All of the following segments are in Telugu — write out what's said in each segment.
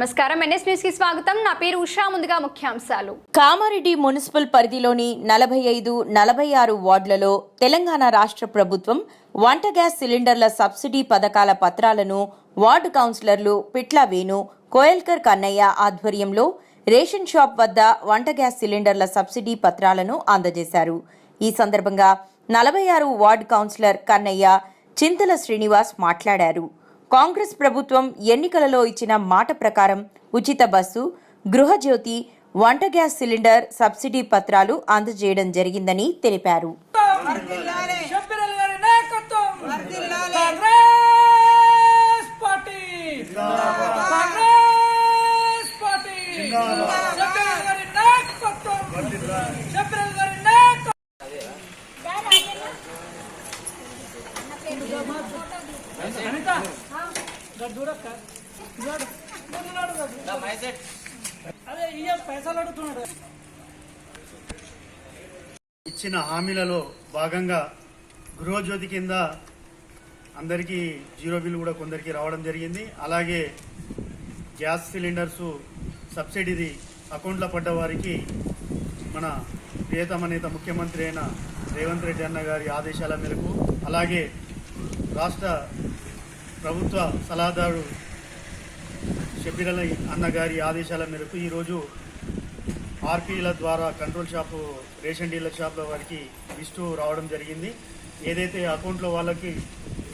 నమస్కారం. ఎన్ఎస్ న్యూస్కి స్వాగతం. నా పేరు ఉషా. ముందుగా ముఖ్యాంశాలు. కామారెడ్డి మున్సిపల్ పరిధిలోని నలభై ఐదు నలభై ఆరు వార్డులలో తెలంగాణ రాష్ట్ర ప్రభుత్వం వంట గ్యాస్ సిలిండర్ల సబ్సిడీ పథకాల పత్రాలను వార్డు కౌన్సిలర్లు పిట్ల వేణు కోయల్కర్ కన్నయ్య ఆధ్వర్యంలో రేషన్ షాప్ వద్ద వంట గ్యాస్ సిలిండర్ల సబ్సిడీ పత్రాలను అందజేశారు. ఈ సందర్భంగా నలభై ఆరు వార్డు కౌన్సిలర్ కన్నయ్య చింతల శ్రీనివాస్ మాట్లాడారు. కాంగ్రెస్ ప్రభుత్వం ఎన్నికలలో ఇచ్చిన మాట ప్రకారం ఉచిత బస్సు గృహజ్యోతి వంట గ్యాస్ సిలిండర్ సబ్సిడీ పత్రాలు అందజేయడం జరిగిందని తెలిపారు గారి నాయకత్వం కాంగ్రెస్ పార్టీ కాంగ్రెస్ పార్టీ షబ్బీర్ గారి నాయకత్వం షబ్బీర్ గారి నాయకత్వం అనిత గడు చూడక్క చూడు ముందున్నాడు గడు. అదే ఇయ్య పైసలు అడుగుతున్నాడు. ఇచ్చిన హామీలలో భాగంగా గృహజ్యోతి కింద అందరికీ జీరో బిల్ కూడా కొందరికి రావడం జరిగింది. అలాగే గ్యాస్ సిలిండర్స్ సబ్సిడీది అకౌంట్లో పడ్డ వారికి మన ప్రియతమ నేత ముఖ్యమంత్రి అయిన రేవంత్ రెడ్డి అన్న గారి ఆదేశాల మేరకు అలాగే రాష్ట్ర ప్రభుత్వ సలహాదారు షబీర్ అలీ ఆదేశాల మేరకు ఈరోజు ఆర్పీల ద్వారా కంట్రోల్ షాపు రేషన్ డీలర్ షాప్ల వారికి లిస్టు రావడం జరిగింది. ఏదైతే అకౌంట్లో వాళ్ళకి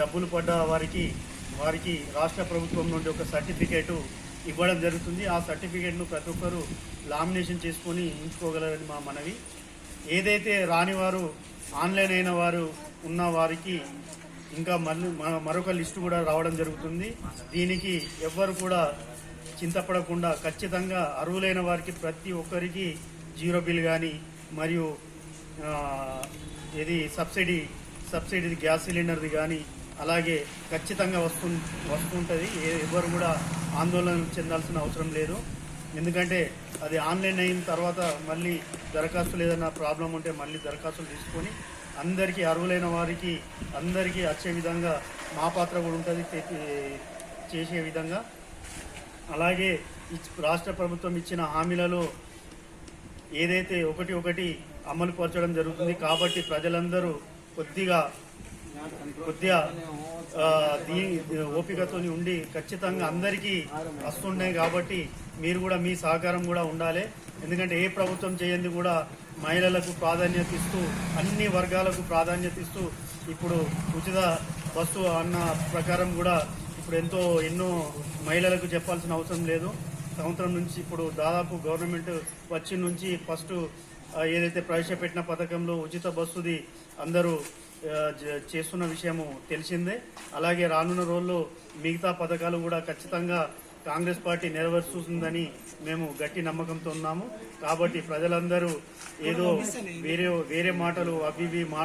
డబ్బులు పడ్డ వారికి వారికి రాష్ట్ర ప్రభుత్వం నుండి ఒక సర్టిఫికేటు ఇవ్వడం జరుగుతుంది. ఆ సర్టిఫికేట్ను ప్రతి ఒక్కరూ లామినేషన్ చేసుకొని ఉంచుకోగలరని మా మనవి. ఏదైతే రాని వారు ఆన్లైన్ అయిన వారు ఉన్న వారికి ఇంకా మళ్ళీ మరొక లిస్టు కూడా రావడం జరుగుతుంది. దీనికి ఎవ్వరు కూడా చింతపడకుండా ఖచ్చితంగా అర్హులైన వారికి ప్రతి ఒక్కరికి జీరో బిల్ కానీ మరియు ఇది సబ్సిడీ సబ్సిడీ గ్యాస్ సిలిండర్ది కానీ అలాగే ఖచ్చితంగా వస్తు వస్తుంటుంది. ఏ- ఎవ్వరు కూడా ఆందోళన చెందాల్సిన అవసరం లేదు. ఎందుకంటే అది ఆన్లైన్ అయిన తర్వాత మళ్ళీ దరఖాస్తులు ఏదైనా ప్రాబ్లం ఉంటే మళ్ళీ దరఖాస్తులు తీసుకొని అందరికీ అర్హులైన వారికి అందరికీ వచ్చే విధంగా మా పాత్ర కూడా ఉంటుంది చే- చేసే విధంగా. అలాగే ఇచ్- రాష్ట్ర ప్రభుత్వం ఇచ్చిన హామీలలో ఏదైతే ఒకటి ఒకటి అమలు పరచడం జరుగుతుంది కాబట్టి ప్రజలందరూ కొద్దిగా కొద్దిగా దీని దీ ఓపికతో ఉండి ఖచ్చితంగా అందరికీ వస్తున్నాయి కాబట్టి మీరు కూడా మీ సహకారం కూడా ఉండాలి. ఎందుకంటే ఏ ప్రభుత్వం చేయంది కూడా మహిళలకు ప్రాధాన్యత ఇస్తూ అన్ని వర్గాలకు ప్రాధాన్యత ఇస్తూ ఇప్పుడు ఉచిత బస్సు అన్న ప్రకారం కూడా ఇప్పుడు ఎంతో ఎన్నో మహిళలకు చెప్పాల్సిన అవసరం లేదు. సంవత్సరం నుంచి ఇప్పుడు దాదాపు గవర్నమెంట్ వచ్చి నుంచి ఫస్ట్ ఏదైతే ప్రవేశపెట్టిన పథకంలో ఉచిత బస్సుది అందరూ చేస్తున్న విషయము తెలిసిందే. అలాగే రానున్న రోజుల్లో మిగతా పథకాలు కూడా ఖచ్చితంగా కాంగ్రెస్ పార్టీ నెరవేరుస్తుందని మేము గట్టి నమ్మకంతో ఉన్నాము. కాబట్టి ప్రజలందరూ ఏదో వేరే వేరే మాటలు అవి ఇవి మా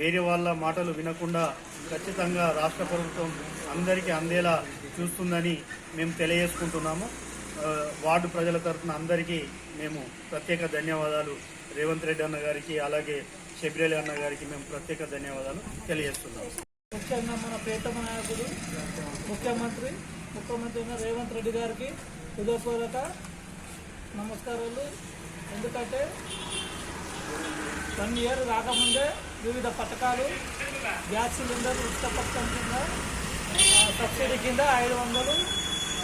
వేరే వాళ్ళ మాటలు వినకుండా ఖచ్చితంగా రాష్ట్ర ప్రభుత్వం అందరికీ అందేలా చూస్తుందని మేము తెలియజేసుకుంటున్నాము. వార్డు ప్రజల తరఫున అందరికీ మేము ప్రత్యేక ధన్యవాదాలు. రేవంత్ రెడ్డి అన్న గారికి అలాగే షబిరలి అన్న గారికి మేము ప్రత్యేక ధన్యవాదాలు తెలియజేస్తున్నాము. ముఖ్యంగా మన ప్రియతమ నాయకుడు ముఖ్యమంత్రి ముఖ్యమంత్రి అయిన రేవంత్ రెడ్డి గారికి హృదయపూర్వక నమస్కారాలు. ఎందుకంటే వన్ ఇయర్ రాకముందే వివిధ పథకాలు గ్యాస్ సిలిండర్ ఉచిత పథకం కింద సబ్సిడీ కింద ఐదు వందలు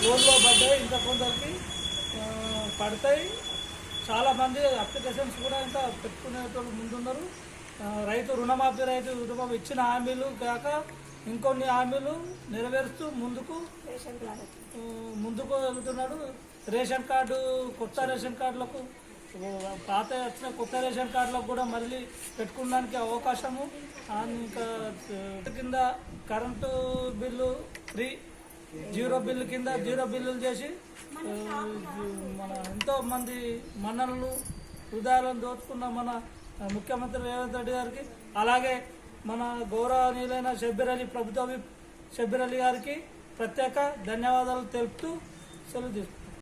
లోన్లో పడ్డాయి. ఇంకా కొందరికి పడతాయి. చాలామంది అప్లికేషన్స్ కూడా ఇంత పెట్టుకునేటోళ్ళు ముందున్నారు. రైతు రుణమాఫీ రైతు రుణమాఫీ ఇచ్చిన హామీలు కాక ఇంకొన్ని హామీలు నెరవేరుస్తూ ముందుకు ముందుకు వెళ్తున్నాడు. రేషన్ కార్డు కొత్త రేషన్ కార్డులకు పాత వచ్చిన కొత్త రేషన్ కార్డులకు కూడా మళ్ళీ పెట్టుకోవడానికి అవకాశము. ఇంకా కింద current bill free zero bill కింద జీరో బిల్లులు చేసి మన ఎంతో మంది మన్ననలు హృదయాలను దోచుకున్న మన ముఖ్యమంత్రి రేవంత్ రెడ్డి గారికి అలాగే మన గౌరవనీయులైన షబ్బీర్ అలీ ప్రభుత్వ షబ్బీర్ అలీ గారికి ప్రత్యేక ధన్యవాదాలు తెలుపుతూ సెలవు తీసుకుంటాం